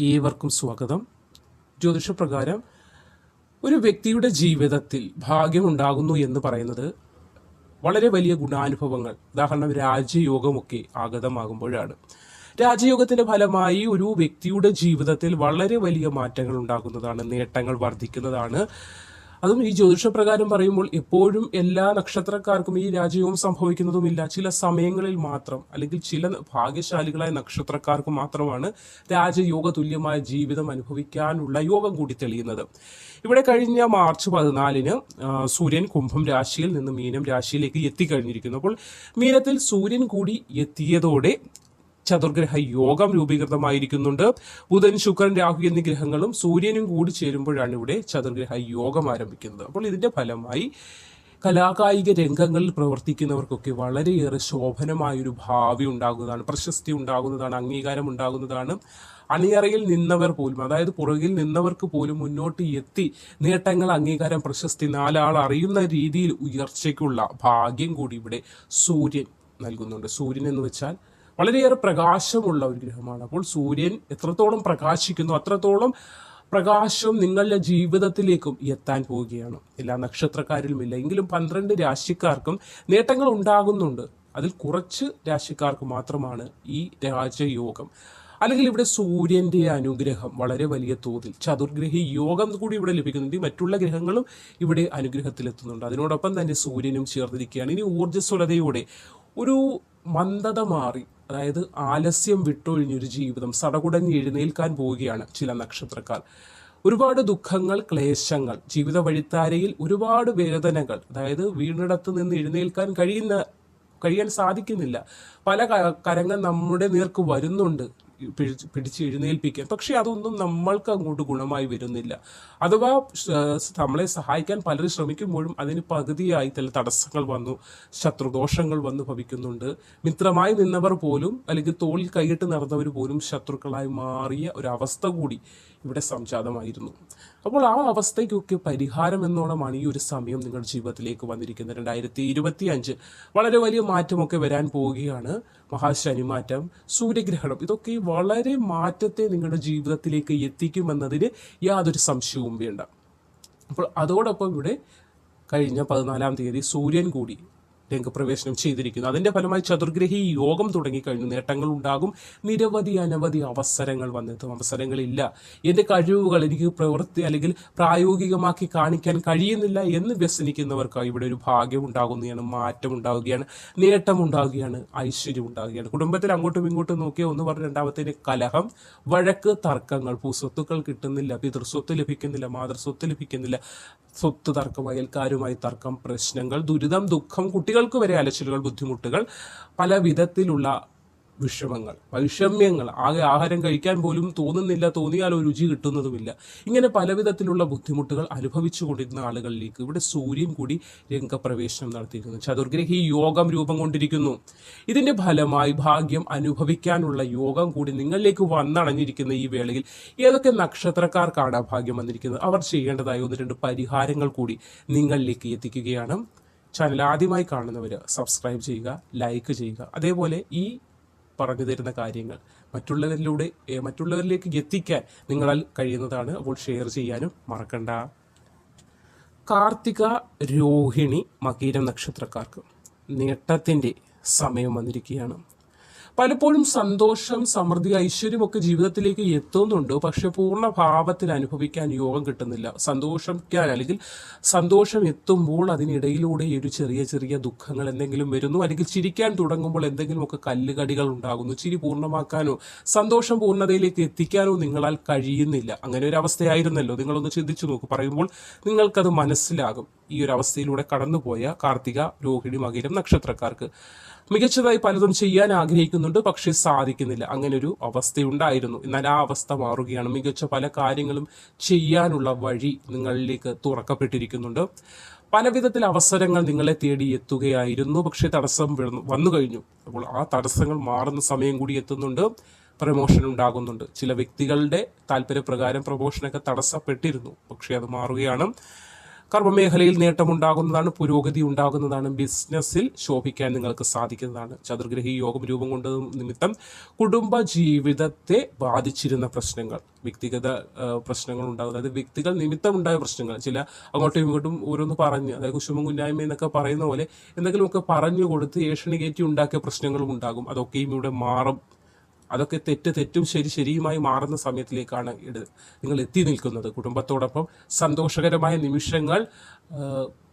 ഏവർക്കും സ്വാഗതം. ജ്യോതിഷപ്രകാരം ഒരു വ്യക്തിയുടെ ജീവിതത്തിൽ ഭാഗ്യമുണ്ടാകുന്നു എന്ന് പറയുന്നത് വളരെ വലിയ ഗുണാനുഭവങ്ങൾ. ഉദാഹരണം രാജ്യയോഗമൊക്കെ ആഗതമാകുമ്പോഴാണ്. രാജയോഗത്തിന്റെ ഫലമായി ഒരു വ്യക്തിയുടെ ജീവിതത്തിൽ വളരെ വലിയ മാറ്റങ്ങൾ ഉണ്ടാകുന്നതാണ് നേട്ടങ്ങൾ വർദ്ധിക്കുന്നതാണ്. അതും ഈ ജ്യോതിഷപ്രകാരം പറയുമ്പോൾ എപ്പോഴും എല്ലാ നക്ഷത്രക്കാർക്കും ഈ രാജയോഗം സംഭവിക്കുന്നതുമില്ല. ചില സമയങ്ങളിൽ മാത്രം അല്ലെങ്കിൽ ചില ഭാഗ്യശാലികളായ നക്ഷത്രക്കാർക്ക് മാത്രമാണ് രാജയോഗ തുല്യമായ ജീവിതം അനുഭവിക്കാനുള്ള യോഗം കൂടി തെളിയുന്നത്. ഇവിടെ കഴിഞ്ഞ മാർച്ച് പതിനാലിന് സൂര്യൻ കുംഭം രാശിയിൽ നിന്ന് മീനം രാശിയിലേക്ക് എത്തിക്കഴിഞ്ഞിരിക്കുന്നു. അപ്പോൾ മീനത്തിൽ സൂര്യൻ കൂടി എത്തിയതോടെ ചതുർഗ്രഹ യോഗം രൂപീകൃതമായിരിക്കുന്നുണ്ട്. ബുധൻ ശുക്രൻ രാഹു എന്നീ ഗ്രഹങ്ങളും സൂര്യനും കൂടി ചേരുമ്പോഴാണ് ഇവിടെ ചതുർഗ്രഹ യോഗം ആരംഭിക്കുന്നത്. അപ്പോൾ ഇതിന്റെ ഫലമായി കലാകായിക രംഗങ്ങളിൽ പ്രവർത്തിക്കുന്നവർക്കൊക്കെ വളരെയേറെ ശോഭനമായൊരു ഭാവി ഉണ്ടാകുന്നതാണ് പ്രശസ്തി ഉണ്ടാകുന്നതാണ് അംഗീകാരം ഉണ്ടാകുന്നതാണ്. അണിയറയിൽ നിന്നവർ പോലും അതായത് പുറകിൽ നിന്നവർക്ക് പോലും മുന്നോട്ട് എത്തി നേട്ടങ്ങൾ അംഗീകാരം പ്രശസ്തി നാലാൾ അറിയുന്ന രീതിയിൽ ഉയർച്ചയ്ക്കുള്ള ഭാഗ്യം കൂടി ഇവിടെ സൂര്യൻ നൽകുന്നുണ്ട്. സൂര്യൻ എന്ന് വെച്ചാൽ വളരെയേറെ പ്രകാശമുള്ള ഒരു ഗ്രഹമാണ്. അപ്പോൾ സൂര്യൻ എത്രത്തോളം പ്രകാശിക്കുന്നു അത്രത്തോളം പ്രകാശം നിങ്ങളുടെ ജീവിതത്തിലേക്കും എത്താൻ പോവുകയാണ്. എല്ലാ നക്ഷത്രക്കാരിലുമില്ല. എങ്കിലും പന്ത്രണ്ട് രാശിക്കാർക്കും നേട്ടങ്ങൾ ഉണ്ടാകുന്നുണ്ട്. അതിൽ കുറച്ച് രാശിക്കാർക്ക് മാത്രമാണ് ഈ രാജയോഗം. അല്ലെങ്കിൽ ഇവിടെ സൂര്യന്റെ അനുഗ്രഹം വളരെ വലിയ തോതിൽ. ചതുർഗ്രഹി യോഗം കൂടി ഇവിടെ ലഭിക്കുന്നുണ്ട്. മറ്റുള്ള ഗ്രഹങ്ങളും ഇവിടെ അനുഗ്രഹത്തിലെത്തുന്നുണ്ട്. അതിനോടൊപ്പം തന്നെ സൂര്യനും ചേർന്നിരിക്കുകയാണ്. ഇനി ഊർജസ്വലതയോടെ ഒരു മന്ദത മാറി അതായത് ആലസ്യം വിട്ടൊഴിഞ്ഞൊരു ജീവിതം സടകുടഞ്ഞ് എഴുന്നേൽക്കാൻ പോവുകയാണ് ചില നക്ഷത്രക്കാർ. ഒരുപാട് ദുഃഖങ്ങൾ ക്ലേശങ്ങൾ ജീവിത വഴിത്താരയിൽ ഒരുപാട് വേദനകൾ അതായത് വീണിടത്ത് നിന്ന് എഴുന്നേൽക്കാൻ കഴിയുന്ന കഴിയാൻ സാധിക്കുന്നില്ല. പല കരങ്ങൾ നമ്മുടെ നേർക്ക് വരുന്നുണ്ട്. പിടിച്ച് എഴുന്നേൽപ്പിക്കാൻ. പക്ഷെ അതൊന്നും നമ്മൾക്ക് അങ്ങോട്ട് ഗുണമായി വരുന്നില്ല. അഥവാ നമ്മളെ സഹായിക്കാൻ പലരും ശ്രമിക്കുമ്പോഴും അതിന് പകുതിയായി തല തടസ്സങ്ങൾ വന്നു ശത്രുദോഷങ്ങൾ വന്നു ഭവിക്കുന്നുണ്ട്. മിത്രമായി നിന്നവർ പോലും അല്ലെങ്കിൽ തോളിൽ കൈയിട്ട് നടന്നവർ പോലും ശത്രുക്കളായി മാറിയ ഒരവസ്ഥ കൂടി ഇവിടെ സംജാതമായിരുന്നു. അപ്പോൾ ആ അവസ്ഥയ്ക്കൊക്കെ പരിഹാരം എന്നോണമാണ് ഈ ഒരു സമയം നിങ്ങളുടെ ജീവിതത്തിലേക്ക് വന്നിരിക്കുന്നത്. രണ്ടായിരത്തി ഇരുപത്തി അഞ്ച് വളരെ വലിയ മാറ്റമൊക്കെ വരാൻ പോവുകയാണ്. മഹാശനി മാറ്റം സൂര്യഗ്രഹണം ഇതൊക്കെ വളരെ മാറ്റത്തെ നിങ്ങളുടെ ജീവിതത്തിലേക്ക് എത്തിക്കുമെന്നതിന് യാതൊരു സംശയവും വേണ്ട. അപ്പോൾ അതോടൊപ്പം ഇവിടെ കഴിഞ്ഞ പതിനാലാം തീയതി സൂര്യൻ കൂടി രംഗപ്രവേശനം ചെയ്തിരിക്കുന്നു. അതിന്റെ ഫലമായി ചതുർഗ്രഹി യോഗം തുടങ്ങിക്കഴിഞ്ഞു. നേട്ടങ്ങൾ ഉണ്ടാകും. നിരവധി അനവധി അവസരങ്ങൾ വന്നെത്തും. അവസരങ്ങളില്ല. എന്റെ കഴിവുകൾ എനിക്ക് പ്രവൃത്തി അല്ലെങ്കിൽ പ്രായോഗികമാക്കി കാണിക്കാൻ കഴിയുന്നില്ല എന്ന് വ്യസനിക്കുന്നവർക്ക് ഇവിടെ ഒരു ഭാഗ്യം ഉണ്ടാകുന്നതാണ്. മാറ്റം ഉണ്ടാവുകയാണ്. നേട്ടം ഉണ്ടാവുകയാണ് ഐശ്വര്യം ഉണ്ടാവുകയാണ് കുടുംബത്തിൽ അങ്ങോട്ടും ഇങ്ങോട്ടും നോക്കിയ ഒന്ന് പറഞ്ഞ രണ്ടാമത്തേന് കലഹം വഴക്ക് തർക്കങ്ങൾ. ഭൂസ്വത്തുക്കൾ കിട്ടുന്നില്ല. പിതൃസ്വത്ത് ലഭിക്കുന്നില്ല. മാതൃസ്വത്ത് ലഭിക്കുന്നില്ല. സ്വത്ത് തർക്കം അയൽക്കാരുമായി തർക്കം പ്രശ്നങ്ങൾ ദുരിതം ദുഃഖം കുട്ടികൾക്ക് വരെ അലച്ചിലുകൾ ബുദ്ധിമുട്ടുകൾ പല വിധത്തിലുള്ള വിഷമങ്ങൾ വൈഷമ്യങ്ങൾ ആകെ ആഹാരം കഴിക്കാൻ പോലും തോന്നുന്നില്ല തോന്നിയാലോ രുചി കിട്ടുന്നതുമില്ല. ഇങ്ങനെ പലവിധത്തിലുള്ള ബുദ്ധിമുട്ടുകൾ അനുഭവിച്ചു കൊണ്ടിരുന്ന ആളുകളിലേക്ക് ഇവിടെ സൂര്യൻ കൂടി രംഗപ്രവേശനം നടത്തിയിരിക്കുന്നു. ചതുർഗ്രഹി യോഗം രൂപം കൊണ്ടിരിക്കുന്നു. ഇതിന്റെ ഫലമായി ഭാഗ്യം അനുഭവിക്കാനുള്ള യോഗം കൂടി നിങ്ങളിലേക്ക് വന്നണഞ്ഞിരിക്കുന്ന ഈ വേളയിൽ ഏതൊക്കെ നക്ഷത്രക്കാർക്കാണ് ഭാഗ്യം വന്നിരിക്കുന്നത്? അവർ ചെയ്യേണ്ടതായ ഒന്ന് രണ്ട് പരിഹാരങ്ങൾ കൂടി നിങ്ങളിലേക്ക് എത്തിക്കുകയാണ്. ചാനൽ ആദ്യമായി കാണുന്നവർ സബ്സ്ക്രൈബ് ചെയ്യുക ലൈക്ക് ചെയ്യുക. അതേപോലെ ഈ പറഞ്ഞു തരുന്ന കാര്യങ്ങൾ. മറ്റുള്ളവരിലൂടെ മറ്റുള്ളവരിലേക്ക് എത്തിക്കാൻ നിങ്ങളാൽ കഴിയുന്നതാണ് അപ്പോൾ ഷെയർ ചെയ്യാനും മറക്കണ്ട. കാർത്തിക രോഹിണി മകീരം നക്ഷത്രക്കാർക്ക് നേട്ടത്തിന്റെ സമയം വന്നിരിക്കുകയാണ്. പലപ്പോഴും സന്തോഷം സമൃദ്ധി ഐശ്വര്യം ഒക്കെ ജീവിതത്തിലേക്ക് എത്തുന്നുണ്ട്. പക്ഷെ പൂർണ ഭാവത്തിൽ അനുഭവിക്കാൻ യോഗം കിട്ടുന്നില്ല. സന്തോഷിക്കാൻ അല്ലെങ്കിൽ സന്തോഷം എത്തുമ്പോൾ അതിനിടയിലൂടെ ഒരു ചെറിയ ചെറിയ ദുഃഖങ്ങൾ എന്തെങ്കിലും വരുന്നു. അല്ലെങ്കിൽ ചിരിക്കാൻ തുടങ്ങുമ്പോൾ എന്തെങ്കിലുമൊക്കെ കല്ലുകടികൾ ഉണ്ടാകുന്നു. ചിരി പൂർണമാക്കാനോ സന്തോഷം പൂർണതയിലേക്ക് എത്തിക്കാനോ നിങ്ങളാൽ കഴിയുന്നില്ല. അങ്ങനെ ഒരു അവസ്ഥയായിരുന്നല്ലോ. നിങ്ങളൊന്ന് ചിന്തിച്ചു നോക്കൂ. പറയുമ്പോൾ നിങ്ങൾക്കത് മനസ്സിലാകും. ഈ ഒരു അവസ്ഥയിലൂടെ കടന്നുപോയ കാർത്തിക രോഹിണി മകിരം നക്ഷത്രക്കാർക്ക്. മികച്ചതായി പലതും ചെയ്യാൻ ആഗ്രഹിക്കുന്നുണ്ട് പക്ഷേ സാധിക്കുന്നില്ല. അങ്ങനെ ഒരു അവസ്ഥയുണ്ടായിരുന്നു. എന്നാൽ ആ അവസ്ഥ മാറുകയാണ്. മികച്ച പല കാര്യങ്ങളും ചെയ്യാനുള്ള വഴി നിങ്ങളിലേക്ക് തുറക്കപ്പെട്ടിരിക്കുന്നുണ്ട്. പല വിധത്തിൽ അവസരങ്ങൾ നിങ്ങളെ തേടി എത്തുകയായിരുന്നു പക്ഷെ തടസ്സം വന്നു കഴിഞ്ഞു. അപ്പോൾ ആ തടസ്സങ്ങൾ മാറുന്ന സമയം കൂടി എത്തുന്നുണ്ട്. പ്രമോഷൻ ഉണ്ടാകുന്നുണ്ട്. ചില വ്യക്തികളുടെ താല്പര്യപ്രകാരം പ്രമോഷനൊക്കെ തടസ്സപ്പെട്ടിരുന്നു പക്ഷേ അത് മാറുകയാണ്. കർമ്മമേഖലയിൽ നേട്ടമുണ്ടാകുന്നതാണ് പുരോഗതി ഉണ്ടാകുന്നതാണ് ബിസിനസ്സിൽ ശോഭിക്കാൻ നിങ്ങൾക്ക് സാധിക്കുന്നതാണ്. ചതുർഗ്രഹി യോഗം രൂപം കൊണ്ട് നിമിത്തം കുടുംബ ജീവിതത്തെ ബാധിച്ചിരുന്ന പ്രശ്നങ്ങൾ വ്യക്തിഗത പ്രശ്നങ്ങൾ ഉണ്ടാകുന്നത് അതായത് വ്യക്തികൾ നിമിത്തമുണ്ടായ പ്രശ്നങ്ങൾ ചില അങ്ങോട്ടും ഇങ്ങോട്ടും ഓരോന്ന് പറഞ്ഞ് അതായത് കുശുമം കുഞ്ഞായ്മ എന്നൊക്കെ പറയുന്ന പോലെ എന്തെങ്കിലുമൊക്കെ പറഞ്ഞു കൊടുത്ത് ഏഷണി കയറ്റി ഉണ്ടാക്കിയ പ്രശ്നങ്ങളും ഉണ്ടാകും. അതൊക്കെയും ഇവിടെ മാറും. അതൊക്കെ തെറ്റ് തെറ്റും ശരി ശരിയുമായി മാറുന്ന സമയത്തിലേക്കാണ് ഇത് നിങ്ങൾ എത്തി നിൽക്കുന്നത്. കുടുംബത്തോടൊപ്പം സന്തോഷകരമായ നിമിഷങ്ങൾ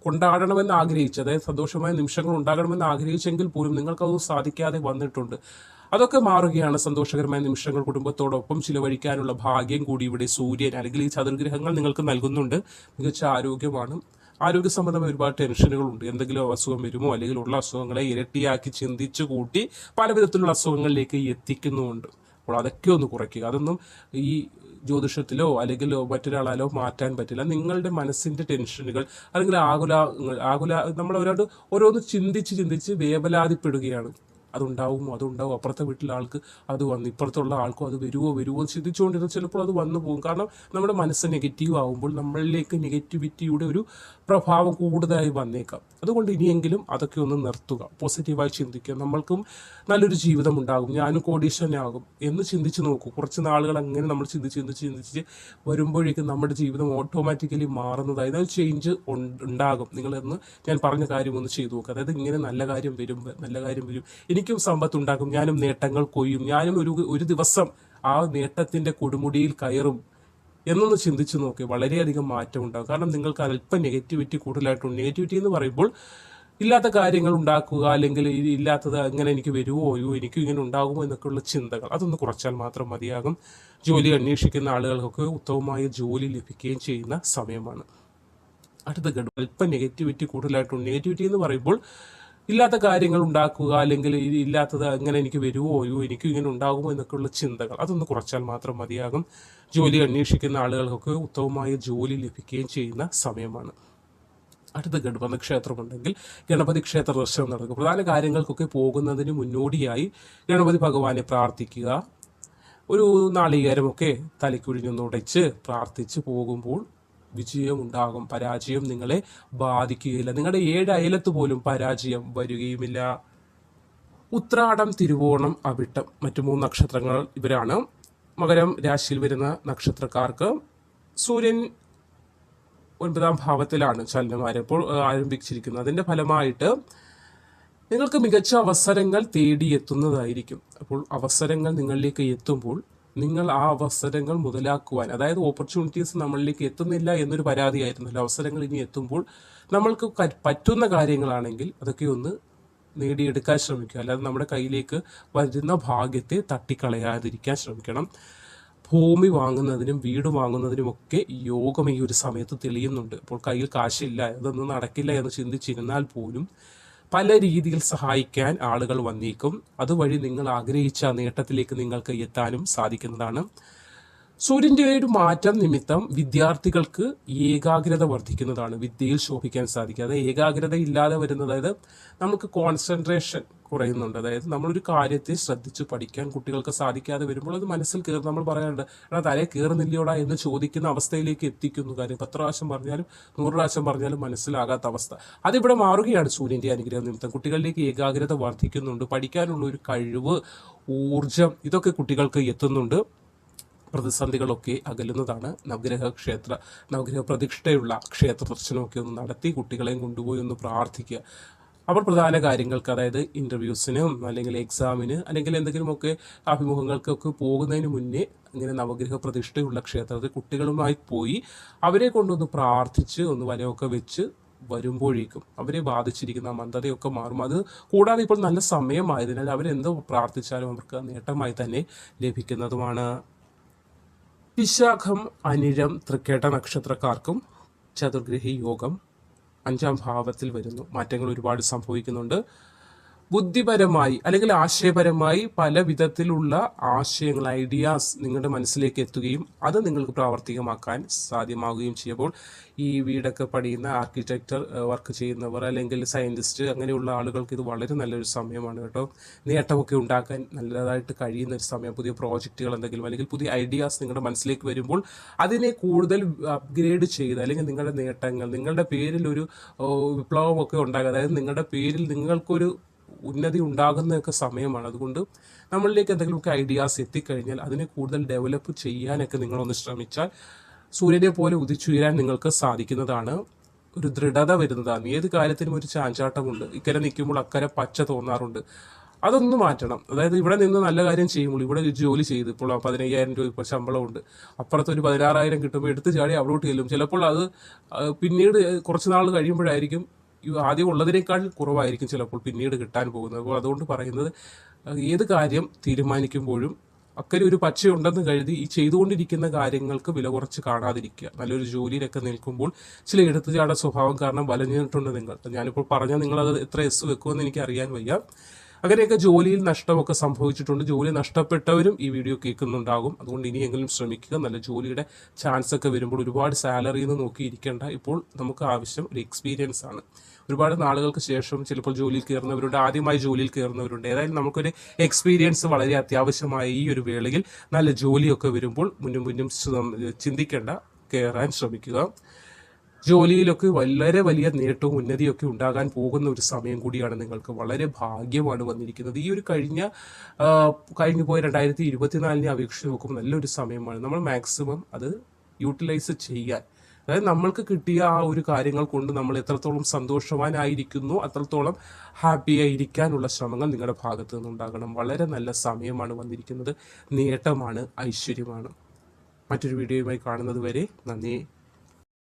കൊണ്ടാടണമെന്ന് ആഗ്രഹിച്ച് അതായത് സന്തോഷമായ നിമിഷങ്ങൾ ഉണ്ടാകണമെന്ന് ആഗ്രഹിച്ചെങ്കിൽ പോലും നിങ്ങൾക്കത് സാധിക്കാതെ വന്നിട്ടുണ്ട്. അതൊക്കെ മാറുകയാണ് സന്തോഷകരമായ നിമിഷങ്ങൾ കുടുംബത്തോടൊപ്പം ചിലവഴിക്കാനുള്ള ഭാഗ്യം കൂടി ഇവിടെ സൂര്യൻ അല്ലെങ്കിൽ ഈ ചതുർഗ്രഹങ്ങൾ നിങ്ങൾക്ക് നൽകുന്നുണ്ട്. മികച്ച ആരോഗ്യമാണ്. ആരോഗ്യ സംബന്ധമായ ഒരുപാട് ടെൻഷനുകളുണ്ട്. എന്തെങ്കിലും അസുഖം വരുമോ? അല്ലെങ്കിൽ ഉള്ള അസുഖങ്ങളെ ഇരട്ടിയാക്കി ചിന്തിച്ചു കൂട്ടി പല വിധത്തിലുള്ള അസുഖങ്ങളിലേക്ക് എത്തിക്കുന്നുമുണ്ട്. അപ്പോൾ അതൊക്കെ ഒന്ന് കുറയ്ക്കുക. അതൊന്നും ഈ ജ്യോതിഷത്തിലോ അല്ലെങ്കിൽ മറ്റൊരാളാലോ മാറ്റാൻ പറ്റില്ല. നിങ്ങളുടെ മനസ്സിന്റെ ടെൻഷനുകൾ അല്ലെങ്കിൽ ആകുല ആകുല നമ്മൾ ഒരാട് ഓരോന്ന് ചിന്തിച്ച് ചിന്തിച്ച് വേവലാതിപ്പെടുകയാണ്. അതുണ്ടാവുമോ? അതുണ്ടാവും? അപ്പുറത്തെ വീട്ടിലെ ആൾക്ക് അത് വന്നു. ഇപ്പുറത്തുള്ള ആൾക്കും അത് വരുമോ വരുമോ ചിന്തിച്ചുകൊണ്ടിരുന്ന ചിലപ്പോൾ അത് വന്നു പോകും. കാരണം നമ്മുടെ മനസ്സ് നെഗറ്റീവ് ആവുമ്പോൾ നമ്മളിലേക്ക് നെഗറ്റിവിറ്റിയുടെ ഒരു പ്രഭാവം കൂടുതലായി വന്നേക്കാം. അതുകൊണ്ട് ഇനിയെങ്കിലും അതൊക്കെ ഒന്ന് നിർത്തുക. പോസിറ്റീവായി ചിന്തിക്കുക. നമ്മൾക്കും നല്ലൊരു ജീവിതം ഉണ്ടാകും. ഞാനും കോടീശ്വരനാകും എന്ന് ചിന്തിച്ച് നോക്കൂ. കുറച്ച് നാളുകൾ അങ്ങനെ നമ്മൾ ചിന്തിച്ച് ചിന്തിച്ച് ചിന്തിച്ച് വരുമ്പോഴേക്കും നമ്മുടെ ജീവിതം ഓട്ടോമാറ്റിക്കലി മാറുന്നതായി അതായത് ചേഞ്ച് ഉണ്ടാകും. നിങ്ങളെന്ന് ഞാൻ പറഞ്ഞ കാര്യം ഒന്ന് ചെയ്തു നോക്കുക അതായത് ഇങ്ങനെ നല്ല കാര്യം വരും നല്ല കാര്യം വരും. എനിക്കും സമ്പത്ത് സമ്പത്തുണ്ടാക്കും ഞാനും നേട്ടങ്ങൾ കൊയ്യും. ഞാനും ഒരു ഒരു ദിവസം ആ നേട്ടത്തിന്റെ കൊടുമുടിയിൽ കയറും എന്നൊന്ന് ചിന്തിച്ചു നോക്കി. വളരെയധികം മാറ്റം ഉണ്ടാകും. കാരണം നിങ്ങൾക്ക് അല്പം നെഗറ്റിവിറ്റി കൂടുതലായിട്ടുണ്ട് നെഗറ്റിവിറ്റി എന്ന് പറയുമ്പോൾ ഇല്ലാത്ത കാര്യങ്ങൾ ഉണ്ടാക്കുക അല്ലെങ്കിൽ ഇല്ലാത്തത് എങ്ങനെ എനിക്ക് വരുമോ അയ്യോ എനിക്കും ഇങ്ങനെ ഉണ്ടാകുമോ എന്നൊക്കെയുള്ള ചിന്തകൾ അതൊന്ന് കുറച്ചാൽ മാത്രം മതിയാകും. ജോലി അന്വേഷിക്കുന്ന ആളുകൾക്കൊക്കെ ഉത്തമമായ ജോലി ലഭിക്കുകയും ചെയ്യുന്ന സമയമാണ്. അടുത്ത ഘടകം അല്പം നെഗറ്റിവിറ്റി കൂടുതലായിട്ടുണ്ട് നെഗറ്റിവിറ്റി എന്ന് പറയുമ്പോൾ ഇല്ലാത്ത കാര്യങ്ങൾ ഉണ്ടാക്കുക അല്ലെങ്കിൽ ഇല്ലാത്തത് എങ്ങനെ എനിക്ക് വരുമോ അയ്യോ എനിക്കും ഇങ്ങനെ ഉണ്ടാകുമോ എന്നൊക്കെയുള്ള ചിന്തകൾ. അതൊന്ന് കുറച്ചാൽ മാത്രം മതിയാകും. ജോലി അന്വേഷിക്കുന്ന ആളുകൾക്കൊക്കെ ഉത്തമമായ ജോലി ലഭിക്കുകയും ചെയ്യുന്ന സമയമാണ്. അടുത്ത ഗണപതി ക്ഷേത്രമുണ്ടെങ്കിൽ ഗണപതി ക്ഷേത്ര ദർശനം നടക്കും. പ്രധാന കാര്യങ്ങൾക്കൊക്കെ പോകുന്നതിന് മുന്നോടിയായി ഗണപതി ഭഗവാനെ പ്രാർത്ഥിക്കുക. ഒരു നാളികേരമൊക്കെ തലയ്ക്കുഴിഞ്ഞൊന്നുടച്ച് പ്രാർത്ഥിച്ച് പോകുമ്പോൾ വിജയമുണ്ടാകും. പരാജയം നിങ്ങളെ ബാധിക്കുകയില്ല. നിങ്ങളുടെ ഏഴ് അയലത്ത് പോലും പരാജയം വരികയുമില്ല. ഉത്രാടം തിരുവോണം അവിട്ടം മറ്റു മൂന്ന് നക്ഷത്രങ്ങൾ ഇവരാണ്. മകരം രാശിയിൽ വരുന്ന നക്ഷത്രക്കാർക്ക് സൂര്യൻ ഒൻപതാം ഭാവത്തിലാണ് ചലനമാരപ്പോൾ ആരംഭിച്ചിരിക്കുന്നത്. അതിന്റെ ഫലമായിട്ട് നിങ്ങൾക്ക് മികച്ച അവസരങ്ങൾ തേടിയെത്തുന്നതായിരിക്കും. അപ്പോൾ അവസരങ്ങൾ നിങ്ങളിലേക്ക് എത്തുമ്പോൾ നിങ്ങൾ ആ അവസരങ്ങൾ മുതലാക്കുവാൻ അതായത് ഓപ്പർച്യൂണിറ്റീസ് നമ്മളിലേക്ക് എത്തുന്നില്ല എന്നൊരു പരാതിയായിരുന്നല്ലോ. അവസരങ്ങൾ ഇനി എത്തുമ്പോൾ നമ്മൾക്ക് പറ്റുന്ന കാര്യങ്ങളാണെങ്കിൽ അതൊക്കെ ഒന്ന് നേടിയെടുക്കാൻ ശ്രമിക്കുക. അല്ലാതെ നമ്മുടെ കയ്യിലേക്ക് വരുന്ന ഭാഗ്യത്തെ തട്ടിക്കളയാതിരിക്കാൻ ശ്രമിക്കണം. ഭൂമി വാങ്ങുന്നതിനും വീട് വാങ്ങുന്നതിനും ഒക്കെ യോഗം ഈ ഒരു സമയത്ത് തെളിയുന്നുണ്ട്. അപ്പോൾ കയ്യിൽ കാശില്ല ഇതൊന്നും നടക്കില്ല എന്ന് ചിന്തിച്ചിരുന്നാൽ പോലും പല രീതിയിൽ സഹായിക്കാൻ ആളുകൾ വന്നേക്കും. അതുവഴി നിങ്ങൾ ആഗ്രഹിച്ച നേട്ടത്തിലേക്ക് നിങ്ങൾക്ക് എത്താനും സാധിക്കുന്നതാണ്. സൂര്യന്റെ ഒരു മാറ്റം നിമിത്തം വിദ്യാർത്ഥികൾക്ക് ഏകാഗ്രത വർദ്ധിക്കുന്നതാണ്. വിദ്യയിൽ ശോഭിക്കാൻ സാധിക്കുക അതായത് ഏകാഗ്രത ഇല്ലാതെ വരുന്നത് അതായത് നമുക്ക് കോൺസെൻട്രേഷൻ കുറയുന്നുണ്ട്. അതായത് നമ്മളൊരു കാര്യത്തെ ശ്രദ്ധിച്ച് പഠിക്കാൻ കുട്ടികൾക്ക് സാധിക്കാതെ വരുമ്പോൾ അത് മനസ്സിൽ കയറി. നമ്മൾ പറയാറുണ്ട് എടാ തലേ കയറുന്നില്ലയോടാ എന്ന് ചോദിക്കുന്ന അവസ്ഥയിലേക്ക് എത്തിക്കുന്നു. കാര്യം പത്ത് പ്രാവശ്യം പറഞ്ഞാലും നൂറ് പ്രാവശ്യം പറഞ്ഞാലും മനസ്സിലാകാത്ത അവസ്ഥ. അതിവിടെ മാറുകയാണ് സൂര്യന്റെ അനുഗ്രഹം നിമിത്തം. കുട്ടികളിലേക്ക് ഏകാഗ്രത വർദ്ധിക്കുന്നുണ്ട്. പഠിക്കാനുള്ള ഒരു കഴിവ് ഊർജം ഇതൊക്കെ കുട്ടികൾക്ക് എത്തുന്നുണ്ട്. പ്രതിസന്ധികളൊക്കെ അകലുന്നതാണ് നവഗ്രഹ ക്ഷേത്ര നവഗ്രഹ പ്രതിഷ്ഠയുള്ള ക്ഷേത്ര ദർശനമൊക്കെ ഒന്ന് നടത്തി കുട്ടികളെയും കൊണ്ടുപോയി ഒന്ന് പ്രാർത്ഥിക്കുക. അവർ പ്രധാന കാര്യങ്ങൾക്ക് അതായത് ഇന്റർവ്യൂസിനും അല്ലെങ്കിൽ എക്സാമിന് അല്ലെങ്കിൽ എന്തെങ്കിലുമൊക്കെ അഭിമുഖങ്ങൾക്കൊക്കെ പോകുന്നതിന് മുന്നേ ഇങ്ങനെ നവഗ്രഹ പ്രതിഷ്ഠയുള്ള ക്ഷേത്രത്തിൽ കുട്ടികളുമായി പോയി അവരെ കൊണ്ടൊന്ന് പ്രാർത്ഥിച്ച് ഒന്ന് വരയൊക്കെ വെച്ച് വരുമ്പോഴേക്കും അവരെ ബാധിച്ചിരിക്കുന്ന മന്ദതയൊക്കെ മാറും. അത് കൂടാതെ ഇപ്പോൾ നല്ല സമയമായതിനാൽ അവരെന്തോ പ്രാർത്ഥിച്ചാലും അവർക്ക് നേട്ടമായി തന്നെ ലഭിക്കുന്നതുമാണ്. വിശാഖം അനിഴം തൃക്കേട്ട നക്ഷത്രക്കാർക്കും ചതുർഗ്രഹി യോഗം അഞ്ചാം ഭാവത്തിൽ വരുന്നു. മാറ്റങ്ങൾ ഒരുപാട് സംഭവിക്കുന്നുണ്ട്. ബുദ്ധിപരമായി അല്ലെങ്കിൽ ആശയപരമായി പല വിധത്തിലുള്ള ആശയങ്ങൾ ഐഡിയാസ് നിങ്ങളുടെ മനസ്സിലേക്ക് എത്തുകയും അത് നിങ്ങൾക്ക് പ്രാവർത്തികമാക്കാൻ സാധ്യമാവുകയും ചെയ്യുമ്പോൾ ഈ വീടൊക്കെ പണിയുന്ന ആർക്കിടെക്ചർ വർക്ക് ചെയ്യുന്നവർ അല്ലെങ്കിൽ സയന്റിസ്റ്റ് അങ്ങനെയുള്ള ആളുകൾക്ക് ഇത് വളരെ നല്ലൊരു സമയമാണ് കേട്ടോ. നേട്ടമൊക്കെ ഉണ്ടാക്കാൻ നല്ലതായിട്ട് കഴിയുന്ന ഒരു സമയം പുതിയ പ്രോജക്റ്റുകൾ എന്തെങ്കിലും അല്ലെങ്കിൽ പുതിയ ഐഡിയാസ് നിങ്ങളുടെ മനസ്സിലേക്ക് വരുമ്പോൾ അതിനെ കൂടുതൽ അപ്ഗ്രേഡ് ചെയ്ത് അല്ലെങ്കിൽ നിങ്ങളുടെ നേട്ടങ്ങൾ നിങ്ങളുടെ പേരിൽ ഒരു വിപ്ലവമൊക്കെ ഉണ്ടാകുക അതായത് നിങ്ങളുടെ പേരിൽ നിങ്ങൾക്കൊരു ഉന്നതി ഉണ്ടാകുന്നതൊക്കെ സമയമാണ്. അതുകൊണ്ട് നമ്മളിലേക്ക് എന്തെങ്കിലുമൊക്കെ ഐഡിയാസ് എത്തിക്കഴിഞ്ഞാൽ അതിനെ കൂടുതൽ ഡെവലപ്പ് ചെയ്യാനൊക്കെ നിങ്ങളൊന്ന് ശ്രമിച്ചാൽ സൂര്യനെ പോലെ ഉദിച്ചുയരാൻ നിങ്ങൾക്ക് സാധിക്കുന്നതാണ്. ഒരു ദൃഢത വരുന്നതാണ്. ഏത് കാര്യത്തിനും ഒരു ചാഞ്ചാട്ടമുണ്ട്. ഇക്കരെ നിൽക്കുമ്പോൾ അക്കരെ പച്ച തോന്നാറുണ്ട്. അതൊന്ന് മാറ്റണം. അതായത് ഇവിടെ നിന്ന് നല്ല കാര്യം ചെയ്യുമ്പോൾ ഇവിടെ ഒരു ജോലി ചെയ്ത് ഇപ്പോൾ പതിനയ്യായിരം രൂപ ഇപ്പോൾ ശമ്പളമുണ്ട്. അപ്പുറത്ത് ഒരു പതിനാറായിരം കിട്ടുമ്പോൾ എടുത്ത് ചാടി അവിടോട്ട് ചെല്ലും. ചിലപ്പോൾ അത് പിന്നീട് കുറച്ച് നാൾ കഴിയുമ്പോഴായിരിക്കും ആദ്യം ഉള്ളതിനേക്കാൾ കുറവായിരിക്കും ചിലപ്പോൾ പിന്നീട് കിട്ടാൻ പോകുന്നത്. അപ്പോൾ അതുകൊണ്ട് പറയുന്നത് ഏത് കാര്യം തീരുമാനിക്കുമ്പോഴും അക്കരെ ഒരു പച്ചയുണ്ടെന്ന് കരുതി ഈ ചെയ്തുകൊണ്ടിരിക്കുന്ന കാര്യങ്ങൾക്ക് വില കുറച്ച് കാണാതിരിക്കുക. നല്ലൊരു ജോലിയിലൊക്കെ നിൽക്കുമ്പോൾ ചില എടുത്തുചാട സ്വഭാവം കാരണം വലഞ്ഞിട്ടുണ്ട് നിങ്ങൾ. ഞാനിപ്പോൾ പറഞ്ഞാൽ നിങ്ങളത് എത്ര എസ് വെക്കുമെന്ന് എനിക്ക് അറിയാൻ വയ്യ. അങ്ങനെയൊക്കെ ജോലിയിൽ നഷ്ടമൊക്കെ സംഭവിച്ചിട്ടുണ്ട്. ജോലി നഷ്ടപ്പെട്ടവരും ഈ വീഡിയോ കേൾക്കുന്നുണ്ടാകും. അതുകൊണ്ട് ഇനിയെങ്കിലും ശ്രമിക്കുക. നല്ല ജോലിയുടെ ചാൻസ് ഒക്കെ വരുമ്പോൾ ഒരുപാട് സാലറി എന്ന് നോക്കിയിരിക്കേണ്ട. ഇപ്പോൾ നമുക്ക് ആവശ്യം ഒരു എക്സ്പീരിയൻസ് ആണ്. ഒരുപാട് നാളുകൾക്ക് ശേഷം ചിലപ്പോൾ ജോലിയിൽ കയറുന്നവരുണ്ട്. ആദ്യമായി ജോലിയിൽ കയറുന്നവരുണ്ട്. ഏതായാലും നമുക്കൊരു എക്സ്പീരിയൻസ് വളരെ അത്യാവശ്യമായ ഈ ഒരു വേളയിൽ നല്ല ജോലിയൊക്കെ വരുമ്പോൾ മുന്നും മുന്നും ചിന്തിക്കേണ്ട കയറാൻ ശ്രമിക്കുക. ജോലിയിലൊക്കെ വളരെ വലിയ നേട്ടവും ഉന്നതിയൊക്കെ ഉണ്ടാകാൻ പോകുന്ന ഒരു സമയം കൂടിയാണ് നിങ്ങൾക്ക്. വളരെ ഭാഗ്യമാണ് വന്നിരിക്കുന്നത്. ഈ ഒരു കഴിഞ്ഞ കഴിഞ്ഞു പോയ രണ്ടായിരത്തി ഇരുപത്തിനാലിനെ അപേക്ഷിച്ച് നോക്കുമ്പോൾ നല്ലൊരു സമയമാണ്. നമ്മൾ മാക്സിമം അത് യൂട്ടിലൈസ് ചെയ്യാൻ. അതായത് നമ്മൾക്ക് കിട്ടിയ ആ ഒരു കാര്യങ്ങൾ കൊണ്ട് നമ്മൾ എത്രത്തോളം സന്തോഷവാനായിരിക്കുന്നു അത്രത്തോളം ഹാപ്പി ആയിരിക്കാനുള്ള ശ്രമങ്ങൾ നിങ്ങളുടെ ഭാഗത്തു നിന്നുണ്ടാകണം. വളരെ നല്ല സമയമാണ് വന്നിരിക്കുന്നത്. നേട്ടമാണ് ഐശ്വര്യമാണ്. മറ്റൊരു വീഡിയോയുമായി കാണുന്നത് വരെ നന്ദി.